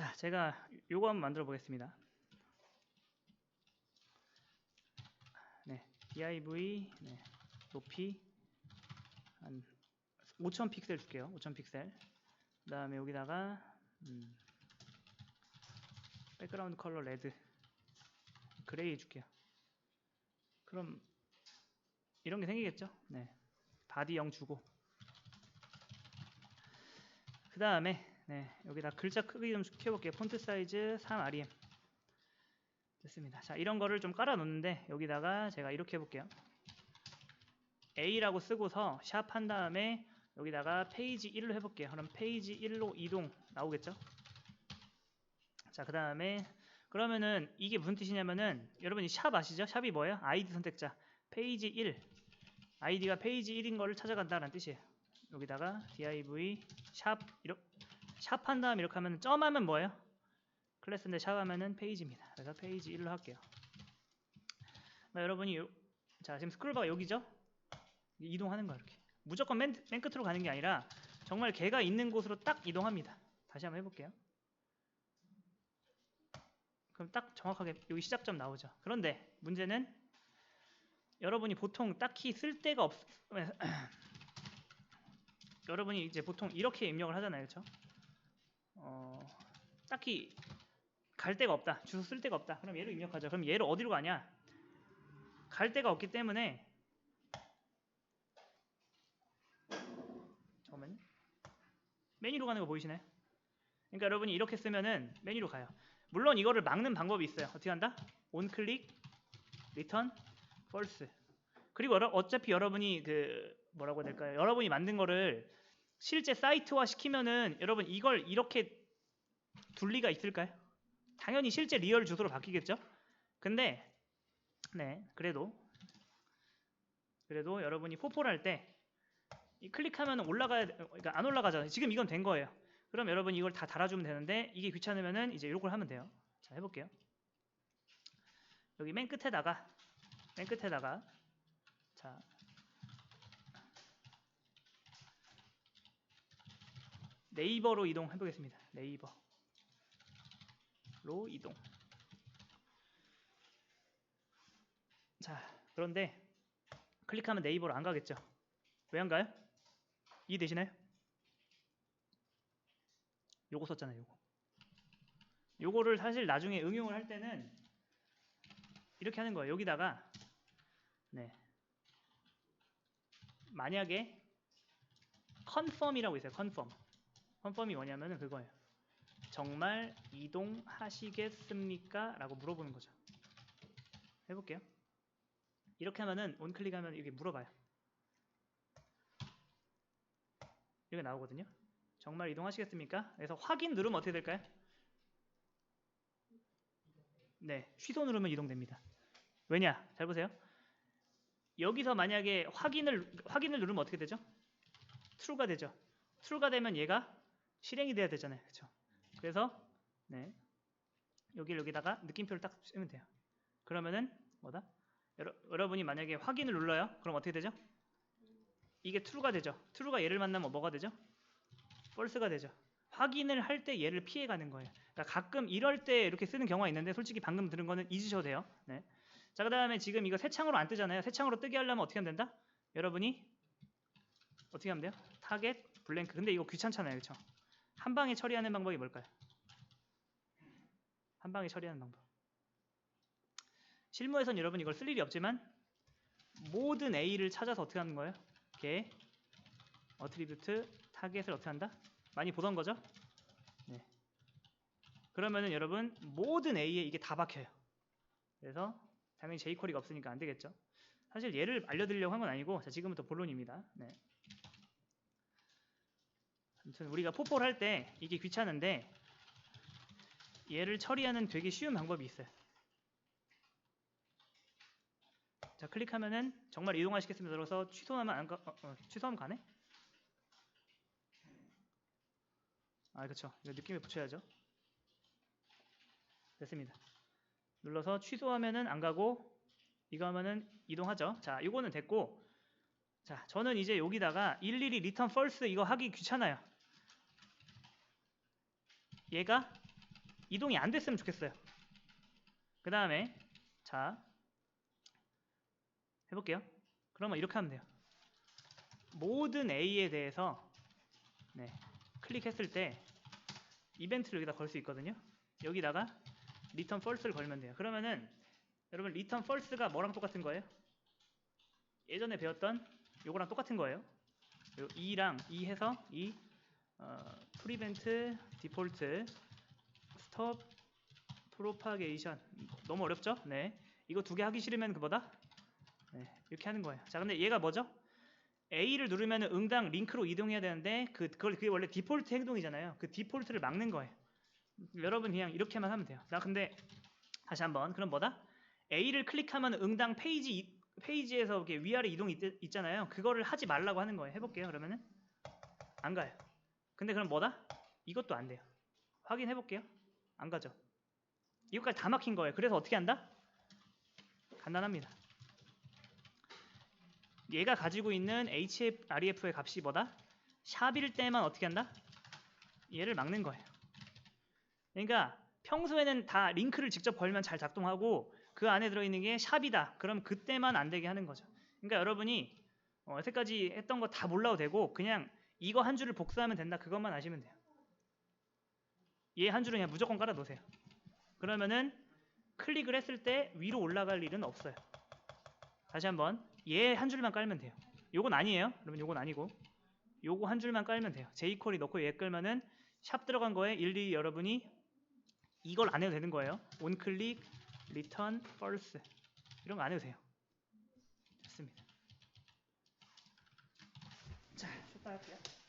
자, 제가 요거 한번 만들어 보겠습니다. 네, div 네, 높이 한 5,000 픽셀 줄게요. 5,000 픽셀. 그 다음에 여기다가 음, 백그라운드 컬러 레드 그레이 줄게요. 그럼 이런 게 생기겠죠? 네. 바디 0 주고 그 다음에 네, 여기다 글자 크기 좀 키워볼게요. 폰트 사이즈 3 rem 됐습니다. 자 이런 거를 좀 깔아 놓는데 여기다가 제가 이렇게 해볼게요. A라고 쓰고서 샵 한 다음에 여기다가 페이지 1로 해볼게요. 그럼 페이지 1로 이동 나오겠죠? 자 그 다음에 그러면은 이게 무슨 뜻이냐면은 여러분이 샵 아시죠? 샵이 뭐예요? 아이디 선택자 페이지 1 아이디가 페이지 1인 거를 찾아간다는 뜻이에요. 여기다가 div 샵 이렇게 샵한 다음 이렇게 하면 점하면 뭐예요? 클래스인데 샵하면은 페이지입니다. 그래서 페이지 1로 할게요. 나 여러분이 요, 자 지금 스크롤바가 여기죠? 이동하는 거야 이렇게. 무조건 맨, 맨 끝으로 가는 게 아니라 정말 걔가 있는 곳으로 딱 이동합니다. 다시 한번 해볼게요. 그럼 딱 정확하게 여기 시작점 나오죠. 그런데 문제는 여러분이 보통 딱히 쓸 데가 없 여러분이 이제 보통 이렇게 입력을 하잖아요, 그렇죠? 어, 딱히 갈 데가 없다, 주소 쓸 데가 없다. 그럼 얘를 입력하죠. 그럼 얘를 어디로 가냐? 갈 데가 없기 때문에 잠깐만요. 메뉴로 가는 거 보이시나요? 그러니까 여러분이 이렇게 쓰면은 메뉴로 가요. 물론 이거를 막는 방법이 있어요. 어떻게 한다? 온클릭, 리턴, false. 그리고 어차피 여러분이 그 뭐라고 해야 될까요? 여러분이 만든 거를 실제 사이트화 시키면은 여러분 이걸 이렇게 둘 리가 있을까요? 당연히 실제 리얼 주소로 바뀌겠죠? 근데 네 그래도 그래도 여러분이 포포를 할때이 클릭하면 올라가야 그러니까 안 올라가잖아요. 지금 이건 된 거예요. 그럼 여러분 이걸 다 달아주면 되는데 이게 귀찮으면은 이제 이걸 하면 돼요. 자 해볼게요. 여기 맨 끝에다가 맨 끝에다가 자 네이버로 이동해 보겠습니다. 네이버로 이동. 자 그런데 클릭하면 네이버로 안 가겠죠? 왜 안 가요? 이해되시나요? 요거 썼잖아요. 요거. 요거를 사실 나중에 응용을 할 때는 이렇게 하는 거예요. 여기다가 네. 만약에 컨펌이라고 있어요. 컨펌. 컨펌이 뭐냐면은 그거예요. 정말 이동하시겠습니까? 라고 물어보는 거죠. 해볼게요. 이렇게 하면은 온클릭하면 이게 물어봐요. 이게 나오거든요. 정말 이동하시겠습니까? 그래서 확인 누르면 어떻게 될까요? 네, 취소 누르면 이동됩니다. 왜냐? 잘 보세요. 여기서 만약에 확인을 확인을 누르면 어떻게 되죠? true가 되죠. true가 되면 얘가 실행이 돼야 되잖아요. 그렇죠? 그래서 네. 여기를 여기다가 느낌표를 딱 쓰면 돼요. 그러면은 뭐다? 여러, 여러 분이 만약에 확인을 눌러요. 그럼 어떻게 되죠? 이게 true가 되죠. true가 얘를 만나면 뭐가 되죠? false가 되죠. 확인을 할 때 얘를 피해가는 거예요. 그러니까 가끔 이럴 때 이렇게 쓰는 경우가 있는데 솔직히 방금 들은 거는 잊으셔도 돼요. 네. 자, 그 다음에 지금 이거 새 창으로 안 뜨잖아요. 새 창으로 뜨게 하려면 어떻게 하면 된다? 여러분이 어떻게 하면 돼요? 타겟 블랭크. 근데 이거 귀찮잖아요. 그렇죠? 한 방에 처리하는 방법이 뭘까요? 한 방에 처리하는 방법. 실무에선 여러분 이걸 쓸 일이 없지만 모든 A를 찾아서 어떻게 하는 거예요? 이렇게 어트리뷰트 타겟을 어떻게 한다? 많이 보던 거죠? 네. 그러면은 여러분 모든 A에 이게 다 박혀요. 그래서 당연히 jQuery가 없으니까 안 되겠죠. 사실 얘를 알려드리려고 한 건 아니고 자 지금부터 본론입니다. 네. 아무튼 우리가 포포를 할 때 이게 귀찮은데 얘를 처리하는 되게 쉬운 방법이 있어요. 자 클릭하면은 정말 이동하시겠습니다. 들어서 취소하면 안 가, 어, 어, 취소하면 가네? 아 그렇죠. 이거 느낌에 붙여야죠. 됐습니다. 눌러서 취소하면은 안 가고 이거 하면은 이동하죠. 자, 이거는 됐고 자, 저는 이제 여기다가 일일이 return false 이거 하기 귀찮아요. 얘가 이동이 안 됐으면 좋겠어요. 그 다음에 자 해볼게요. 그러면 이렇게 하면 돼요. 모든 A에 대해서 네, 클릭했을 때 이벤트를 여기다 걸 수 있거든요. 여기다가 return false를 걸면 돼요. 그러면은 여러분 return false가 뭐랑 똑같은 거예요? 예전에 배웠던 요거랑 똑같은 거예요. 요 e랑 e 해서 이 어, prevent default stop propagation 너무 어렵죠? 네. 이거 두 개 하기 싫으면 그보다 네, 이렇게 하는 거예요. 자, 근데 얘가 뭐죠? A를 누르면 응당 링크로 이동해야 되는데 그 그걸 그게 원래 디폴트 행동이잖아요. 그 디폴트를 막는 거예요. 여러분 그냥 이렇게만 하면 돼요. 나 근데 다시 한번 그럼 뭐다? A를 클릭하면 응당 페이지 이- 페이지에서 이렇게 위아래 이동이 있, 잖아요 그거를 하지 말라고 하는 거예요. 해볼게요. 그러면은 안 가요. 근데 그럼 뭐다? 이것도 안 돼요. 확인해 볼게요. 안 가죠. 이것까지 다 막힌 거예요. 그래서 어떻게 한다? 간단합니다. 얘가 가지고 있는 href의 값이 뭐다? 샵일 때만 어떻게 한다? 얘를 막는 거예요. 그러니까 평소에는 다 링크를 직접 걸면 잘 작동하고 그 안에 들어있는 게 샵이다. 그럼 그때만 안 되게 하는 거죠. 그러니까 여러분이 어, 여태까지 했던 거 다 몰라도 되고 그냥 이거 한 줄을 복사하면 된다. 그것만 아시면 돼요. 얘 한 줄은 그냥 무조건 깔아 놓으세요. 그러면은 클릭을 했을 때 위로 올라갈 일은 없어요. 다시 한번 얘 한 줄만 깔면 돼요. 요건 아니에요. 여러분 요건 아니고 요거 한 줄만 깔면 돼요. jQuery 넣고 얘 끌면은 샵 들어간 거에 일일이 여러분이 이걸 안 해도 되는 거예요. onClick, return, false 이런 거 안 해도 돼요. Gracias.